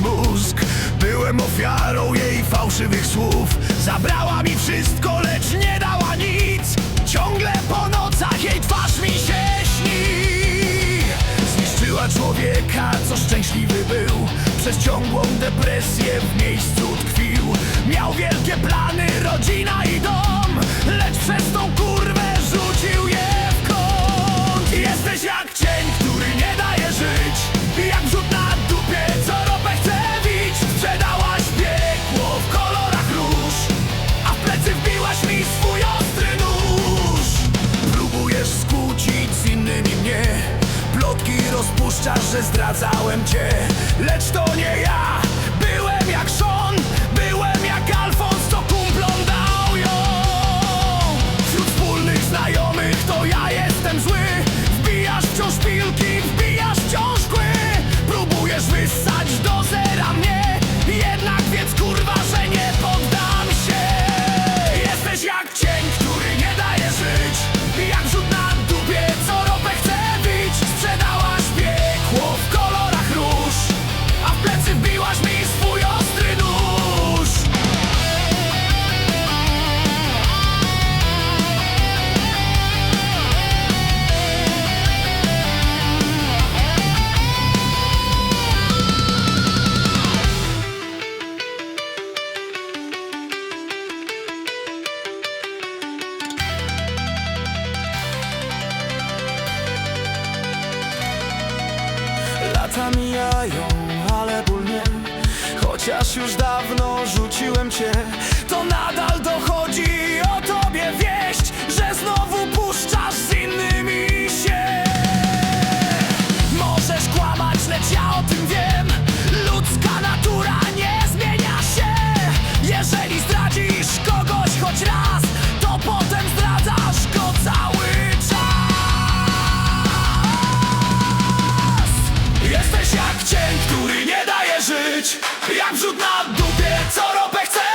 mózg. Byłem ofiarą jej fałszywych słów. Zabrała mi wszystko, lecz nie dała nic. Ciągle po nocach jej twarz mi się śni. Zniszczyła człowieka, co szczęśliwy był. Przez ciągłą depresję w miejscu tkwił. Miał wielkie plany, rodzina i rozpuszczasz, że zdradzałem cię Lecz Już dawno rzuciłem cię. To nadal dochodzi o tobie wieść Że znowu puszczasz z innymi się. Możesz kłamać, lecz ja o tym wiem. Ludzka natura nie zmienia się. Jeżeli zdradzisz kogoś choć raz To potem zdradzasz go cały czas. Jesteś jak cień, który żyć. Jak wrzut na dupie, co ropę chcę.